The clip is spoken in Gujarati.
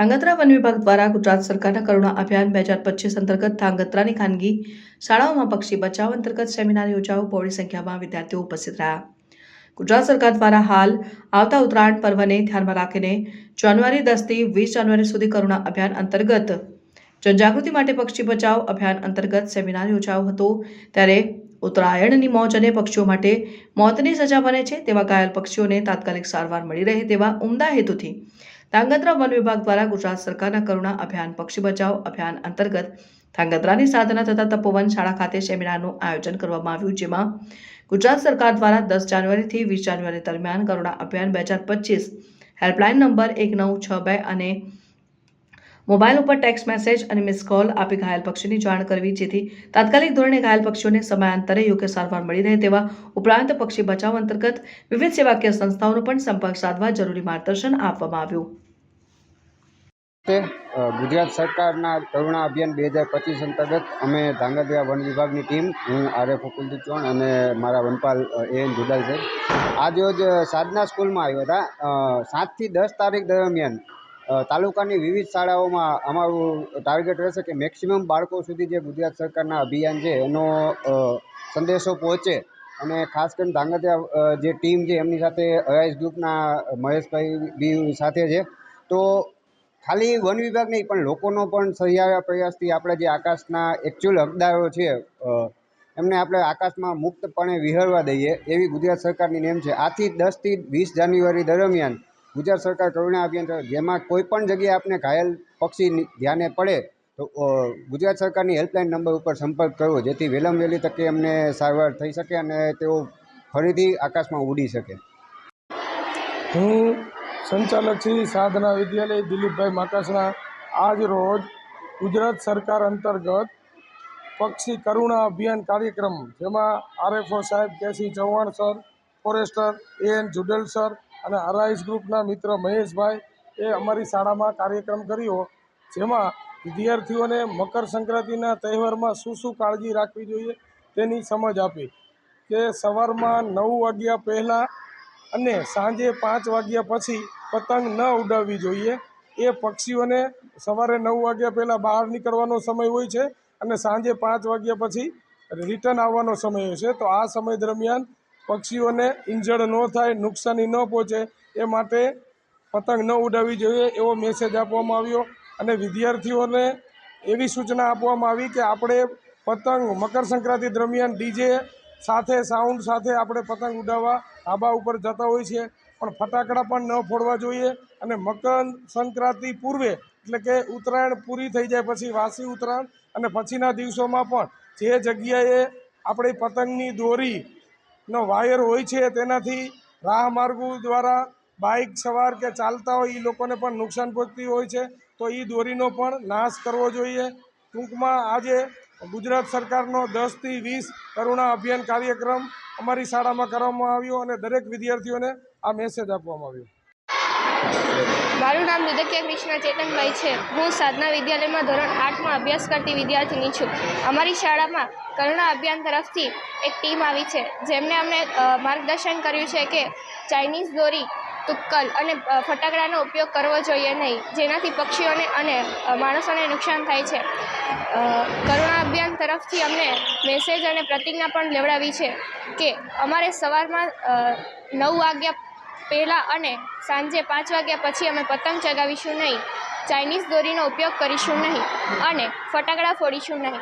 ધાંગધ્રા વન વિભાગ દ્વારા ગુજરાત સરકારના કરુણા અભિયાન બે હજાર પચીસ અંતર્ગત ધાંગધ્રાની ખાનગી શાળાઓમાં પક્ષી બચાવ અંતર્ગત સેમિનાર યોજાયો. બહોળી સંખ્યામાં વિદ્યાર્થીઓ ઉપસ્થિત રહ્યા. ગુજરાત સરકાર દ્વારા હાલ આવતા ઉત્તરાયણ પર્વને ધ્યાનમાં રાખીને જાન્યુઆરી દસથી વીસ જાન્યુઆરી સુધી કરુણા અભિયાન અંતર્ગત જનજાગૃતિ માટે પક્ષી બચાવ અભિયાન અંતર્ગત સેમિનાર યોજાયો હતો. ત્યારે ઉત્તરાયણની મોજ અને પક્ષીઓ માટે મોતની સજા બને છે તેવા ઘાયલ પક્ષીઓને તાત્કાલિક સારવાર મળી રહે તેવા ઉમદા હેતુથી ધાંગધ્રા વન વિભાગ દ્વારા ગુજરાત સરકારના કરુણા અભિયાન, પક્ષી બચાવ અભિયાન અંતર્ગત ધાંગધ્રાની સાધના તથા તપોવન શાળા ખાતે સેમિનારનું આયોજન કરવામાં આવ્યું, જેમાં ગુજરાત સરકાર દ્વારા દસ જાન્યુઆરીથી વીસ જાન્યુઆરી દરમિયાન કરુણા અભિયાન બે હજાર પચીસ હેલ્પલાઇન નંબર એક નવ છ બે અને મોબાઈલ ઉપર ટેક્સ્ટ મેસેજ અને મિસ કોલ આપી ઘાયલ પક્ષીની જાણ કરવી, જેથી તાત્કાલિક ધોરણે ઘાયલ પક્ષીઓને સમયાંતરે યોગ્ય સારવાર મળી રહે તેવા ઉપરાંત પક્ષી બચાવ અંતર્ગત વિવિધ સેવાકીય સંસ્થાઓનો પણ સંપર્ક સાધવા જરૂરી માર્ગદર્શન આપવામાં આવ્યું. ગુજરાત સરકારના કરુણા અભિયાન બે હજાર પચીસ અંતર્ગત અમે ધાંગધ્રા વન વિભાગની ટીમ, હું આરએફ કુલદીપ ચૌહાણ અને મારા વનપાલ એન જુડાલ સાહેબ. આજરોજ સાધના સ્કૂલમાં આવ્યા હતા. સાતથી દસ તારીખ દરમિયાન તાલુકાની વિવિધ શાળાઓમાં અમારું ટાર્ગેટ રહેશે કે મેક્સિમમ બાળકો સુધી જે ગુજરાત સરકારના અભિયાન છે, એનો સંદેશો પહોંચે. અને ખાસ કરીને ધાંગધ્રા જે ટીમ છે, એમની સાથે અયાઈસ ગ્રુપના મહેશભાઈ બી સાથે છે. તો ખાલી વન વિભાગ નહીં, પણ લોકોનો પણ સહિયારા પ્રયાસથી આપણે જે આકાશના એકચ્યુઅલ હકદારો છે એમને આપણે આકાશમાં મુક્તપણે વિહરવા દઈએ એવી ગુજરાત સરકારની નેમ છે. આથી દસથી વીસ જાન્યુઆરી દરમિયાન ગુજરાત સરકાર કરુણા અભિયાન. જેમાં કોઈ પણ જગ્યાએ આપને ઘાયલ પક્ષી ધ્યાને પડે, તો ગુજરાત સરકારની હેલ્પલાઇન નંબર ઉપર સંપર્ક કરવો, જેથી વહેલામ વહેલી તકે એમને સારવાર થઈ શકે અને તેઓ ફરીથી આકાશમાં ઉડી શકે હું સંચાલક શ્રી સાધના વિદ્યાલય દિલીપભાઈ માકાસણા આજ રોજ ગુજરાત સરકાર અંતર્ગત પક્ષી કરુણા અભિયાન કાર્યક્રમ, જેમાં આરએફઓ સાહેબ KC Chauhan sir, forester N જુડેલ sir અને અરાઇસ ગ્રુપના મિત્ર મહેશભાઈ એ અમારી શાળામાં કાર્યક્રમ કર્યો, જેમાં વિદ્યાર્થીઓને મકર સંક્રાંતિના તહેવારમાં શું શું કાળજી રાખવી જોઈએ તેની સમજ આપી કે સવારમાં નવ વાગ્યા પહેલાં અને સાંજે પાંચ વાગ્યા પછી પતંગ ન ઉડાવવી જોઈએ. એ પક્ષીઓને સવારે નવ વાગ્યા પહેલાં બહાર નીકળવાનો સમય હોય છે અને સાંજે પાંચ વાગ્યા પછી રિટર્ન આવવાનો સમય હોય છે. તો આ સમય દરમિયાન પક્ષીઓને ઇન્જર્ડ ન થાય, નુકસાની ન પહોંચે, એ માટે પતંગ ન ઉડાવવી જોઈએ એવો મેસેજ આપવામાં આવ્યો અને વિદ્યાર્થીઓને એવી સૂચના આપવામાં આવી કે આપણે પતંગ મકર સંક્રાંતિ દરમિયાન ડીજે સાથે સાઉન્ડ સાથે આપણે પતંગ ઉડાવવા ધાબા ઉપર જતા હોય છે. પણ ફટાકડા પણ ન ફોડવા જોઈએ અને મકર સંક્રાંતિ પૂર્વે, એટલે કે ઉત્તરાયણ પૂરી થઈ જાય પછી વાસી ઉત્તરાયણ અને પછીના દિવસોમાં પણ જે જગ્યાએ આપણી પતંગની દોરીનો વાયર હોય છે તેનાથી રાહમાર્ગો દ્વારા બાઇક સવાર કે ચાલતા હોય એ લોકોને પણ નુકસાન પહોંચતી હોય છે. તો એ દોરીનો પણ નાશ કરવો જોઈએ. ટૂંકમાં આજે ગુજરાત સરકારનો દસથી વીસ કરુણા અભિયાન કાર્યક્રમ અમારી શાળામાં કરવામાં આવ્યો અને દરેક વિદ્યાર્થીઓને આ મેસેજ આપવામાં આવ્યો. મારું નામ લુદકિયા કૃષ્ણ ચેતનભાઈ છે. હું સાધના વિદ્યાલયમાં ધોરણ આઠમાં અભ્યાસ કરતી વિદ્યાર્થીની છું. અમારી શાળામાં કરુણા અભિયાન તરફથી એક ટીમ આવી છે જેમણે અમને માર્ગદર્શન કર્યું છે કે ચાઇનીઝ દોરી, તુક્કલ અને ફટાકડાનો ઉપયોગ કરવો જોઈએ નહીં, જેનાથી પક્ષીઓને અને માણસોને નુકસાન થાય છે. કરુણા અભિયાન તરફથી અમને મેસેજ અને પ્રતિજ્ઞા પણ લેવડાવી છે કે અમારે સવારમાં નવ વાગ્યા પહેલાં અને સાંજે પાંચ વાગ્યા પછી અમે પતંગ ચગાવીશું નહીં. ચાઇનીઝ દોરીનો ઉપયોગ કરીશું નહીં અને ફટાકડા ફોડીશું નહીં.